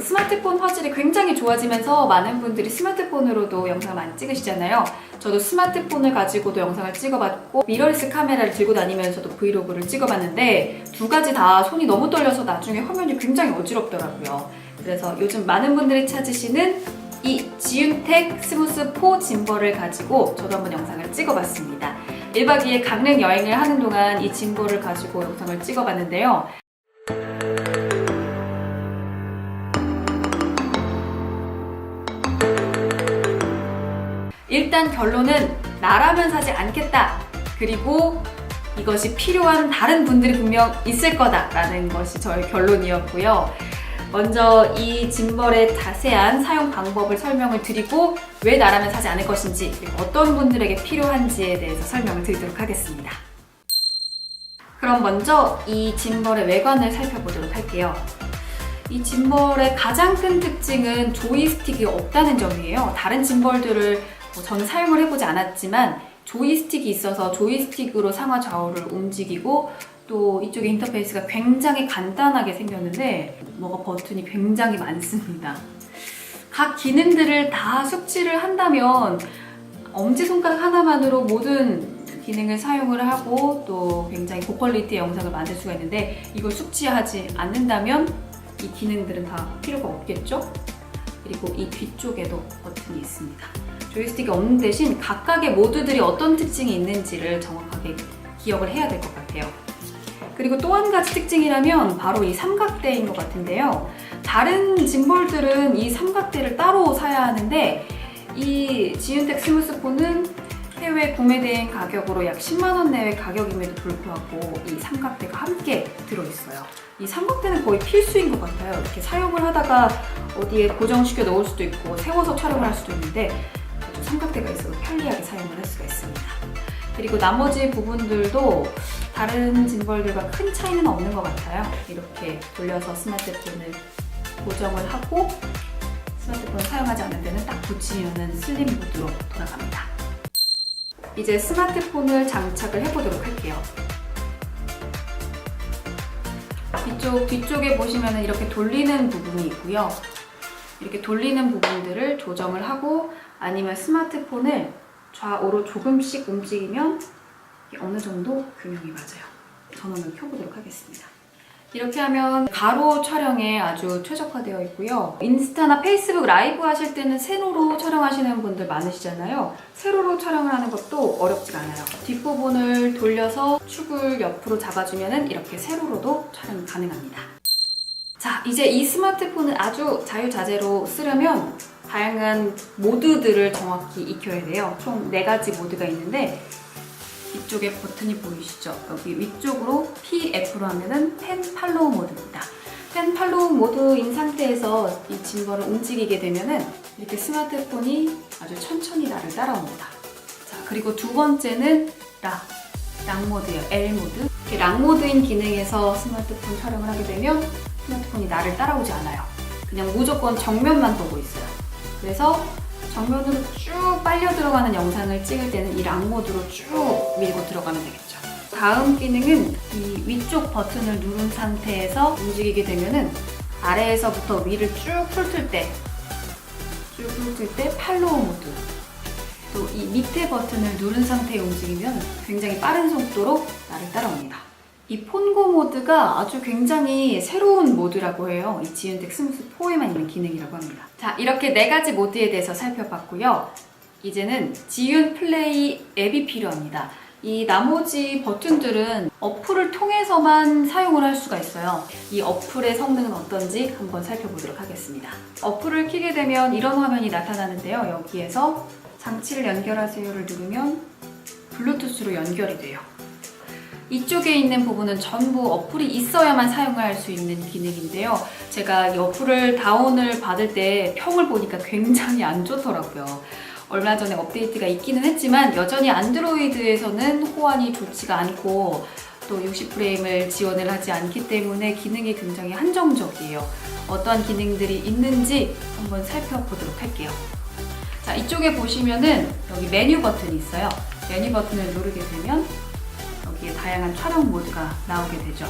스마트폰 화질이 굉장히 좋아지면서 많은 분들이 스마트폰으로도 영상을 많이 찍으시잖아요. 저도 스마트폰을 가지고도 영상을 찍어봤고 미러리스 카메라를 들고 다니면서도 브이로그를 찍어봤는데 두 가지 다 손이 너무 떨려서 나중에 화면이 굉장히 어지럽더라고요. 그래서 요즘 많은 분들이 찾으시는 이 지윤텍 스무스 4 짐벌을 가지고 저도 한번 영상을 찍어봤습니다. 1박 2일 강릉 여행을 하는 동안 이 짐벌을 가지고 영상을 찍어봤는데요. 일단 결론은 나라면 사지 않겠다. 그리고 이것이 필요한 다른 분들이 분명 있을 거다라는 것이 저의 결론이었고요. 먼저 이 짐벌의 자세한 사용 방법을 설명을 드리고 왜 나라면 사지 않을 것인지 그리고 어떤 분들에게 필요한지에 대해서 설명을 드리도록 하겠습니다. 그럼 먼저 이 짐벌의 외관을 살펴보도록 할게요. 이 짐벌의 가장 큰 특징은 조이스틱이 없다는 점이에요. 다른 짐벌들을 뭐 저는 사용을 해보지 않았지만 조이스틱이 있어서 조이스틱으로 상하 좌우를 움직이고 또 이쪽에 인터페이스가 굉장히 간단하게 생겼는데 뭐가 버튼이 굉장히 많습니다. 각 기능들을 다 숙지를 한다면 엄지손가락 하나만으로 모든 기능을 사용을 하고 또 굉장히 고퀄리티의 영상을 만들 수가 있는데 이걸 숙지하지 않는다면 이 기능들은 다 필요가 없겠죠? 그리고 이 뒤쪽에도 버튼이 있습니다. 조이스틱이 없는 대신 각각의 모드들이 어떤 특징이 있는지를 정확하게 기억을 해야 될 것 같아요. 그리고 또 한 가지 특징이라면 바로 이 삼각대인 것 같은데요. 다른 짐볼들은 이 삼각대를 따로 사야 하는데 이 지윤텍 스무스폰은 해외 구매 대행 가격으로 약 10만 원 내외 가격임에도 불구하고 이 삼각대가 함께 들어있어요. 이 삼각대는 거의 필수인 것 같아요. 이렇게 사용을 하다가 어디에 고정시켜 놓을 수도 있고 세워서 촬영을 할 수도 있는데 삼각대가 있어서 편리하게 사용을 할 수가 있습니다. 그리고 나머지 부분들도 다른 짐벌들과 큰 차이는 없는 것 같아요. 이렇게 돌려서 스마트폰을 고정을 하고 스마트폰을 사용하지 않는 데는 딱 붙이면은 슬림 모드로 돌아갑니다. 이제 스마트폰을 장착을 해보도록 할게요. 이쪽 뒤쪽에 보시면 이렇게 돌리는 부분이 있고요. 이렇게 돌리는 부분들을 조정을 하고 아니면 스마트폰을 좌우로 조금씩 움직이면 어느 정도 균형이 맞아요. 전원을 켜보도록 하겠습니다. 이렇게 하면 가로 촬영에 아주 최적화되어 있고요. 인스타나 페이스북 라이브 하실 때는 세로로 촬영하시는 분들 많으시잖아요. 세로로 촬영을 하는 것도 어렵지가 않아요. 뒷부분을 돌려서 축을 옆으로 잡아주면 이렇게 세로로도 촬영이 가능합니다. 자, 이제 이 스마트폰을 아주 자유자재로 쓰려면 다양한 모드들을 정확히 익혀야 돼요. 총 4가지 모드가 있는데 이쪽에 버튼이 보이시죠? 여기 위쪽으로 PF로 하면은 펜 팔로우 모드입니다. 펜 팔로우 모드인 상태에서 이 짐벌을 움직이게 되면은 이렇게 스마트폰이 아주 천천히 나를 따라옵니다. 자, 그리고 두 번째는 락, 락 모드예요. L 모드. 락 모드인 기능에서 스마트폰 촬영을 하게 되면 스마트폰이 나를 따라오지 않아요. 그냥 무조건 정면만 보고 있어요. 그래서 정면으로 쭉 빨려 들어가는 영상을 찍을 때는 이 락 모드로 쭉 밀고 들어가면 되겠죠. 다음 기능은 이 위쪽 버튼을 누른 상태에서 움직이게 되면은 아래에서부터 위를 쭉 훑을 때, 쭉 훑을 때 팔로우 모드. 또 이 밑에 버튼을 누른 상태에 움직이면 굉장히 빠른 속도로 나를 따라옵니다. 이 폰고 모드가 아주 굉장히 새로운 모드라고 해요. 이 지윤텍 스무스 4에만 있는 기능이라고 합니다. 자, 이렇게 네 가지 모드에 대해서 살펴봤고요. 이제는 지윤 플레이 앱이 필요합니다. 이 나머지 버튼들은 어플을 통해서만 사용을 할 수가 있어요. 이 어플의 성능은 어떤지 한번 살펴보도록 하겠습니다. 어플을 키게 되면 이런 화면이 나타나는데요. 여기에서 장치를 연결하세요를 누르면 블루투스로 연결이 돼요. 이쪽에 있는 부분은 전부 어플이 있어야만 사용을 할수 있는 기능인데요. 제가 이 어플을 다운을 받을 때 평을 보니까 굉장히 안 좋더라고요. 얼마 전에 업데이트가 있기는 했지만 여전히 안드로이드에서는 호환이 좋지가 않고 또 60프레임을 지원을 하지 않기 때문에 기능이 굉장히 한정적이에요. 어떠한 기능들이 있는지 한번 살펴보도록 할게요. 자, 이쪽에 보시면은 여기 메뉴 버튼이 있어요. 메뉴 버튼을 누르게 되면 다양한 촬영 모드가 나오게 되죠.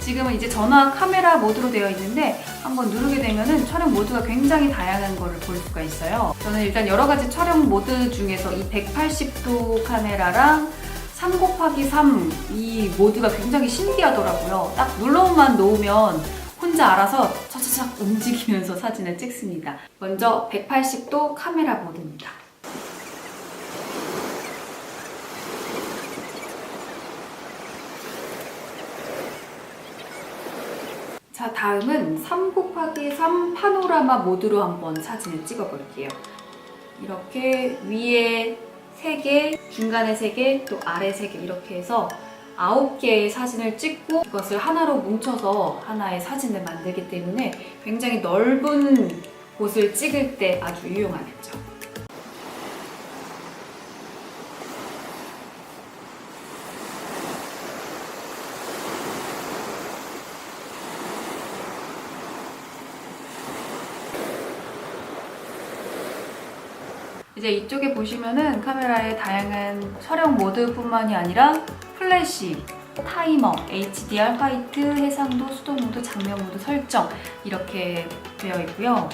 지금은 이제 전화 카메라 모드로 되어 있는데 한번 누르게 되면은 촬영 모드가 굉장히 다양한 거를 볼 수가 있어요. 저는 일단 여러 가지 촬영 모드 중에서 이 180도 카메라랑 3 곱하기 3 이 모드가 굉장히 신기하더라고요. 딱 눌러만 놓으면 혼자 알아서 차차착 움직이면서 사진을 찍습니다. 먼저 180도 카메라 모드입니다. 자, 다음은 3 곱하기 3 파노라마 모드로 한번 사진을 찍어 볼게요. 이렇게 위에 3개, 중간에 3개, 또 아래 3개 이렇게 해서 9개의 사진을 찍고 이것을 하나로 뭉쳐서 하나의 사진을 만들기 때문에 굉장히 넓은 곳을 찍을 때 아주 유용하겠죠. 이제 이쪽에 보시면은 카메라의 다양한 촬영 모드뿐만이 아니라 플래시, 타이머, HDR, 화이트, 해상도, 수도 모드, 장면 모드 설정 이렇게 되어 있고요.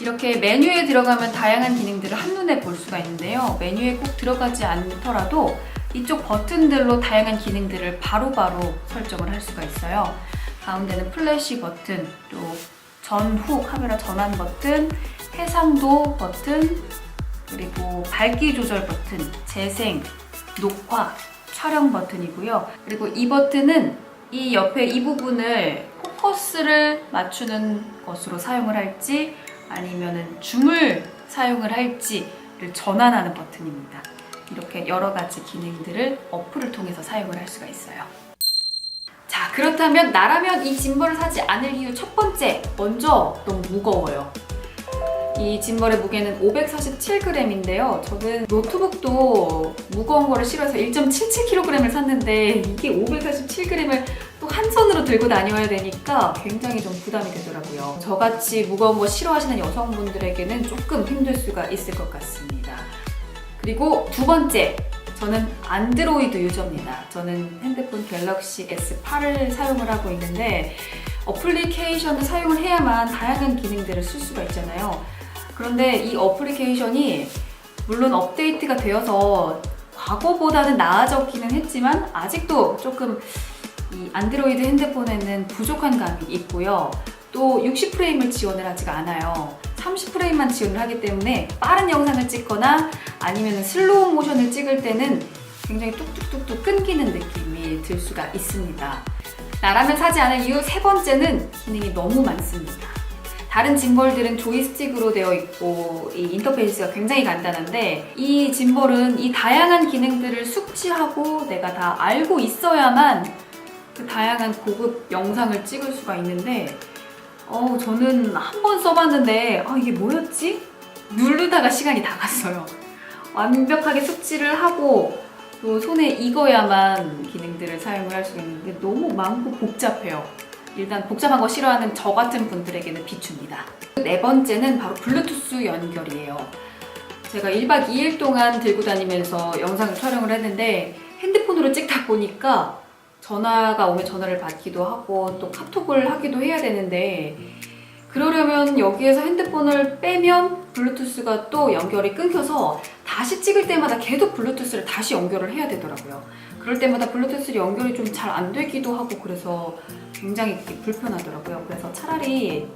이렇게 메뉴에 들어가면 다양한 기능들을 한눈에 볼 수가 있는데요. 메뉴에 꼭 들어가지 않더라도 이쪽 버튼들로 다양한 기능들을 바로바로 설정을 할 수가 있어요. 가운데는 플래시 버튼, 또 전후 카메라 전환 버튼, 해상도 버튼, 그리고 밝기 조절 버튼, 재생, 녹화, 촬영 버튼이고요. 그리고 이 버튼은 이 옆에 이 부분을 포커스를 맞추는 것으로 사용을 할지 아니면은 줌을 사용을 할지를 전환하는 버튼입니다. 이렇게 여러 가지 기능들을 어플을 통해서 사용을 할 수가 있어요. 자, 그렇다면 나라면 이 짐벌을 사지 않을 이유 첫 번째, 먼저 너무 무거워요. 이 짐벌의 무게는 547g인데요. 저는 노트북도 무거운 거를 싫어해서 1.77kg을 샀는데 이게 547g을 또 한 손으로 들고 다녀야 되니까 굉장히 좀 부담이 되더라고요. 저같이 무거운 거 싫어하시는 여성분들에게는 조금 힘들 수가 있을 것 같습니다. 그리고 두 번째, 저는 안드로이드 유저입니다. 저는 핸드폰 갤럭시 S8을 사용을 하고 있는데 어플리케이션을 사용을 해야만 다양한 기능들을 쓸 수가 있잖아요. 그런데 이 어플리케이션이 물론 업데이트가 되어서 과거보다는 나아졌기는 했지만 아직도 조금 이 안드로이드 핸드폰에는 부족한 감이 있고요. 또 60프레임을 지원을 하지가 않아요. 30프레임만 지원을 하기 때문에 빠른 영상을 찍거나 아니면 슬로우 모션을 찍을 때는 굉장히 뚝뚝뚝뚝 끊기는 느낌이 들 수가 있습니다. 나라면 사지 않을 이유 세 번째는 기능이 너무 많습니다. 다른 짐벌들은 조이스틱으로 되어 있고 이 인터페이스가 굉장히 간단한데 이 짐벌은 이 다양한 기능들을 숙지하고 내가 다 알고 있어야만 그 다양한 고급 영상을 찍을 수가 있는데 어 저는 한 번 써봤는데 아 이게 뭐였지? 누르다가 시간이 다 갔어요. 완벽하게 숙지를 하고 또 손에 익어야만 기능들을 사용을 할 수 있는데 너무 많고 복잡해요. 일단 복잡한 거 싫어하는 저 같은 분들에게는 비추입니다. 네 번째는 바로 블루투스 연결이에요. 제가 1박 2일 동안 들고 다니면서 영상을 촬영을 했는데 핸드폰으로 찍다 보니까 전화가 오면 전화를 받기도 하고 또 카톡을 하기도 해야 되는데 그러려면 여기에서 핸드폰을 빼면 블루투스가 또 연결이 끊겨서 다시 찍을 때마다 계속 블루투스를 다시 연결을 해야 되더라고요. 그럴 때마다 블루투스 연결이 좀 잘 안 되기도 하고 그래서 굉장히 불편하더라고요. 그래서 차라리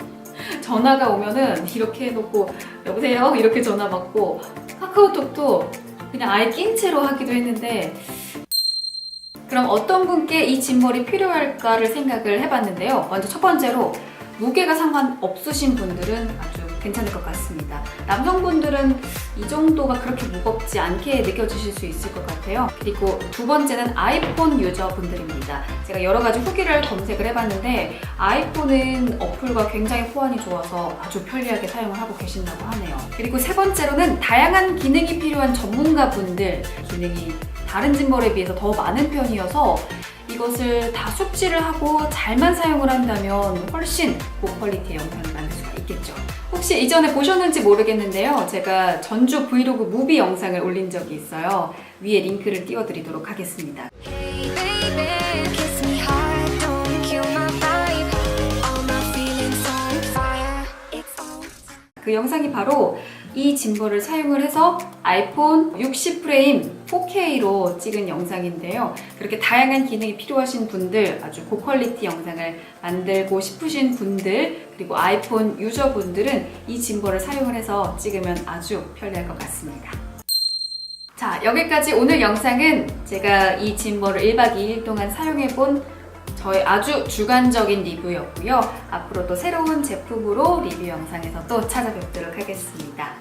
전화가 오면은 이렇게 해놓고 여보세요 이렇게 전화 받고 카카오톡도 그냥 아예 낀 채로 하기도 했는데 그럼 어떤 분께 이 짐벌이 필요할까를 생각을 해봤는데요. 먼저 첫 번째로 무게가 상관없으신 분들은 아주 괜찮을 것 같습니다. 남성분들은 이 정도가 그렇게 무겁지 않게 느껴지실 수 있을 것 같아요. 그리고 두 번째는 아이폰 유저분들입니다. 제가 여러 가지 후기를 검색을 해봤는데 아이폰은 어플과 굉장히 호환이 좋아서 아주 편리하게 사용을 하고 계신다고 하네요. 그리고 세 번째로는 다양한 기능이 필요한 전문가분들 기능이 다른 짐벌에 비해서 더 많은 편이어서 이것을 다 숙지를 하고 잘만 사용을 한다면 훨씬 고퀄리티의 영상을 만들 수가 있겠죠. 혹시 이전에 보셨는지 모르겠는데요. 제가 전주 브이로그 무비 영상을 올린 적이 있어요. 위에 링크를 띄워드리도록 하겠습니다. 그 영상이 바로 이 짐벌을 사용을 해서 아이폰 60프레임 4K로 찍은 영상인데요. 그렇게 다양한 기능이 필요하신 분들, 아주 고퀄리티 영상을 만들고 싶으신 분들, 그리고 아이폰 유저분들은 이 짐벌을 사용을 해서 찍으면 아주 편리할 것 같습니다. 자, 여기까지 오늘 영상은 제가 이 짐벌을 1박 2일 동안 사용해본 저의 아주 주관적인 리뷰였고요. 앞으로 또 새로운 제품으로 리뷰 영상에서 또 찾아뵙도록 하겠습니다.